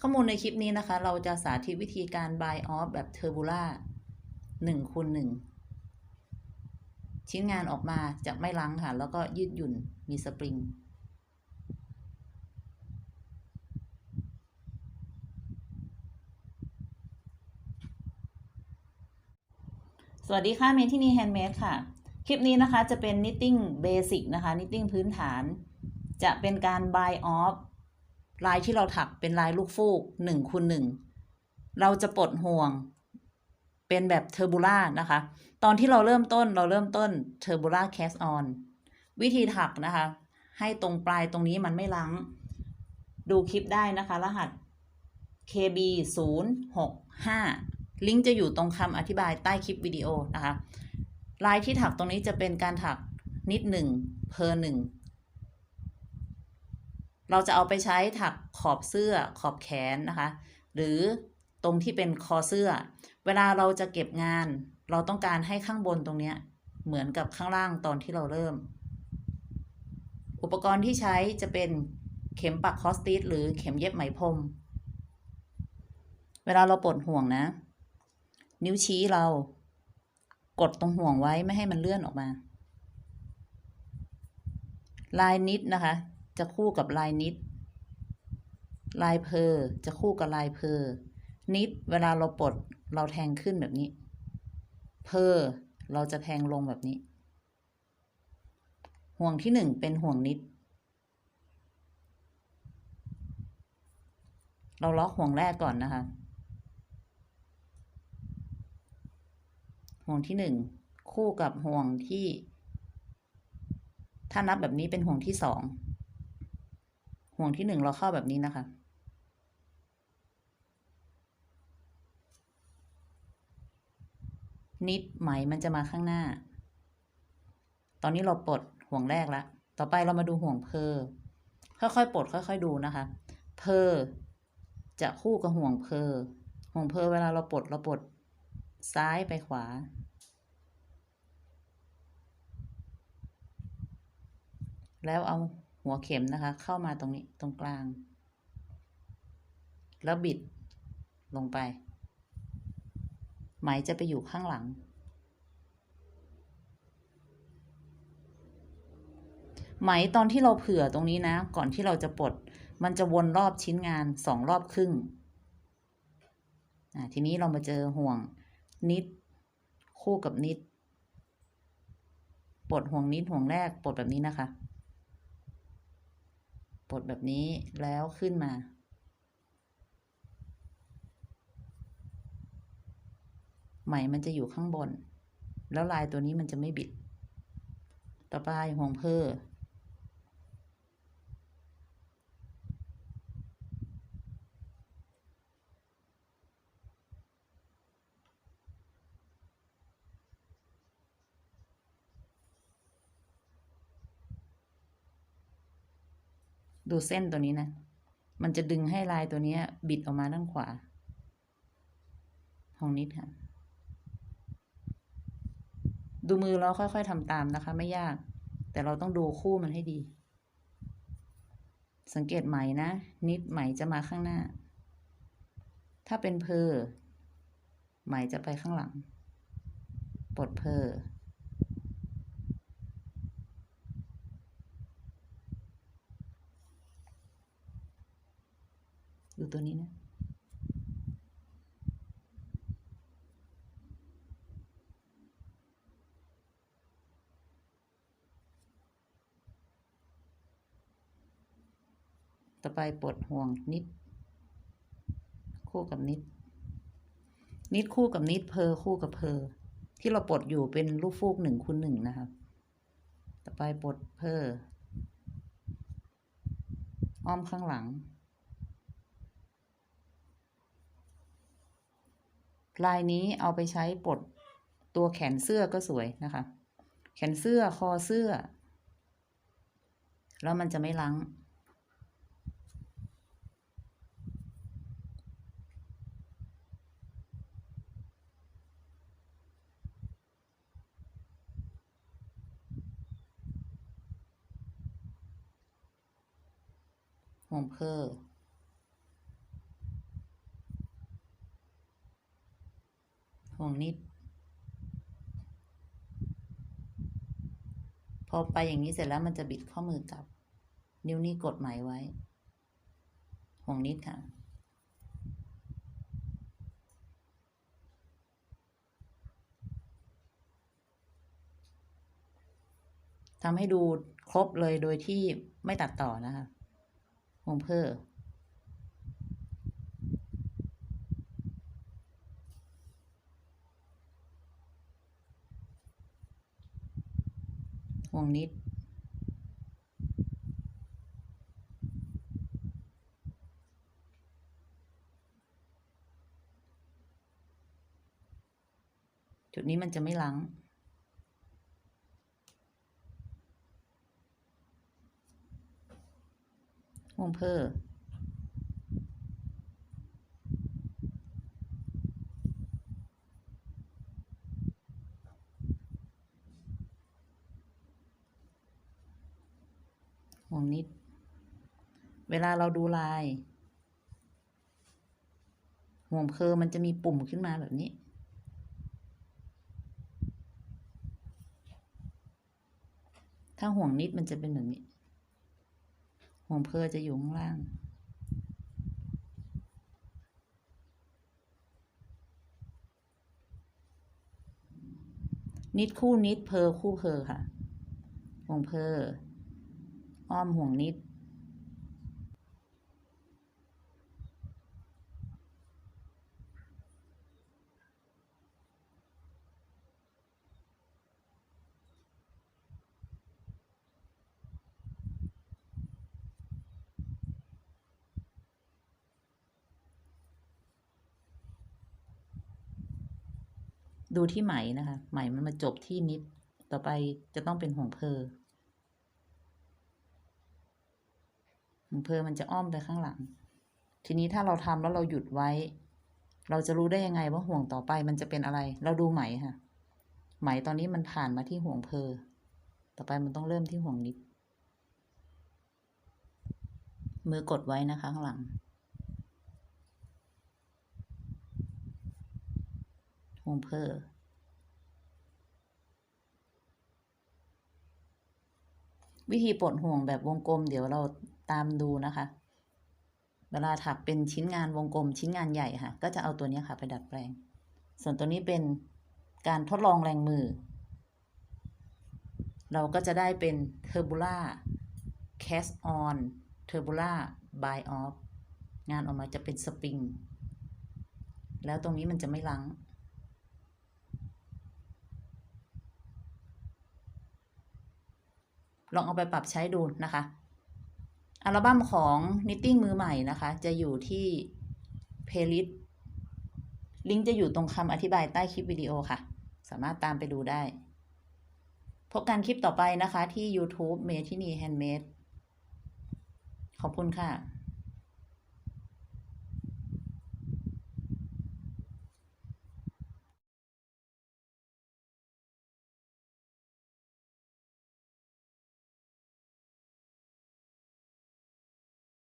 ข้อมูลในคลิปนี้นะคะ เราจะสาธิตวิธีการ buy off แบบ Turbula 1คูณ1ชิ้นงานออกมาจะไม่ลังค่ะ แล้วก็ยืดหยุ่นมีสปริง สวัสดีค่ะ เมที่นี่แฮนด์เมดค่ะ คลิปนี้นะคะจะเป็น knitting basic นะคะ knitting พื้นฐาน จะเป็นการ buy off ลายที่เราถักเป็นลายลูกฟูก1คูณ1เราจะปลดห่วงเป็นแบบเทอร์บูล่านะคะ ตอนที่เราเริ่มต้นเราเริ่มต้นเทอร์บูล่าแคสออนวิธีถักนะคะ ให้ตรงปลายตรงนี้มันไม่ล้างดูคลิปได้นะคะ รหัส KB 0 6 5 ลิงก์จะอยู่ตรงคำอธิบายใต้คลิปวิดีโอนะคะ ลายที่ถักตรงนี้จะเป็นการถักนิดหนึ่งเพอหนึ่ง เราจะเอาไปใช้ถักขอบเสื้อขอบแขนนะคะ หรือตรงที่เป็นคอเสื้อ เวลาเราจะเก็บงาน เราต้องการให้ข้างบนตรงเนี้ยเหมือนกับข้างล่างตอนที่เราเริ่ม อุปกรณ์ที่ใช้จะเป็นเข็มปักคอสติสหรือเข็มเย็บไหมพรม เวลาเราปลดห่วงนะ นิ้วชี้เรา กดตรงห่วงไว้ไม่ให้มันเลื่อนออกมา ลายนิดนะคะ จะคู่กับลายนิด ลายเพอจะคู่กับลายเพอนิดเวลาเราปลดเราแทงขึ้นแบบนี้ เพอเราจะแทงลงแบบนี้ ห่วงที่หนึ่งเป็นห่วงนิด เราล็อกห่วงแรกก่อนนะคะ ห่วงที่หนึ่งคู่กับห่วงที่ ถ้านับแบบนี้เป็นห่วงที่สอง ห่วงที่หนึ่งเราเข้าแบบนี้นะคะ นิดไหมมันจะมาข้างหน้า ตอนนี้เราปลดห่วงแรกแล้วต่อไปเรามาดูห่วงเพอค่อยๆปลดค่อย ๆ ดูนะคะ เพอจะคู่กับห่วงเพอห่วงเพอเวลาเราปลดเราปลดซ้ายไปขวา แล้วเอา หัวเข็มนะคะ เข้ามาตรงนี้ตรงกลาง แล้วบิดลงไป ไหมจะไปอยู่ข้างหลัง ไหมตอนที่เราเผื่อตรงนี้นะ ก่อนที่เราจะปลด มันจะวนรอบชิ้นงานสองรอบครึ่งทีนี้เรามาเจอห่วงนิด คู่กับนิดปลดห่วงนิดห่วงแรกปลดแบบนี้นะคะ ปลดแบบนี้แล้วขึ้นมา ไหมมันจะอยู่ข้างบน แล้วลายตัวนี้มันจะไม่บิด ต่อไปห่วงเพอ ดูเส้นตัวนี้นะ มันจะดึงให้ลายตัวนี้บิดออกมาด้านขวาห้องนิดค่ะ ดูมือเราค่อยๆทำตามนะคะ ไม่ยาก แต่เราต้องดูคู่มันให้ดี สังเกตไหมนะ นิดไหมจะมาข้างหน้า ถ้าเป็นเพอไหมจะไปข้างหลัง ปลดเพอ ดู ตัวนี้นะต่อไปปลดห่วงนิด คู่กับนิด นิดคู่กับนิดเพอคู่กับเพอที่เราปลดอยู่เป็นลูกฟูกหนึ่งคูณหนึ่งนะคะต่อไปปลดเพออ้อมข้างหลัง ลายนี้เอาไปใช้ปลดตัวแขนเสื้อก็สวยนะคะ แขนเสื้อคอเสื้อ แล้วมันจะไม่ลังห่วงเพอ วง นิด พอไปอย่างนี้เสร็จแล้วมันจะบิดข้อมือกลับ นิ้วนี้กดหมายไว้ห่วงนิดค่ะทำให้ดูครบเลยโดยที่ไม่ตัดต่อนะคะห่วงเพอห่ วงนิด จุดนี้มันจะไม่ลังวงเพอห่วงนิด เว ลาเราดูลาย ห่วงเพอมันจะมีปุ่มขึ้นมาแบบนี้ถ้าห่วงนิดมันจะเป็นแบบนี้ ห่วงเพอจะอยู่ข้างล่าง นิดคู่นิดเพอคู่เพอค่ะ ห่วงเพออ้อมห่วงนิด ดูที่ไหมนะคะ ไหมมันมาจบที่นิด ต่อไปจะต้องเป็นห่วงเพอห่วงเพอมันจะอ้อมไปข้างหลัง ทีนี้ถ้าเราทำแล้วเราหยุดไว้ เราจะรู้ได้ยังไงว่าห่วงต่อไปมันจะเป็นอะไร เราดูไหมค่ะ ไหมตอนนี้มันผ่านมาที่ห่วงเพอต่อไปมันต้องเริ่มที่ห่วงนิด มือกดไว้นะคะข้างหลัง วงเพอวิธีปลดห่วงแบบวงกลมเดี๋ยวเราตามดูนะคะ เวลาถักเป็นชิ้นงานวงกลมชิ้นงานใหญ่ค่ะ ก็จะเอาตัวนี้ค่ะไปดัดแปลง ส่วนตัวนี้เป็นการทดลองแรงมือ เราก็จะได้เป็น Turbula Cast on Turbula by off งานออกมาจะเป็นสปริง แล้วตรงนี้มันจะไม่ลัง ลองเอาไปปรับใช้ดูนะคะ อัลบั้มของ Knitting มือใหม่นะคะ จะอยู่ที่ Playlist ลิงก์จะอยู่ตรงคำอธิบายใต้คลิปวิดีโอค่ะ สามารถตามไปดูได้ พบกันคลิปต่อไปนะคะที่ YouTube เมทินีแฮนด์เมดขอบคุณค่ะ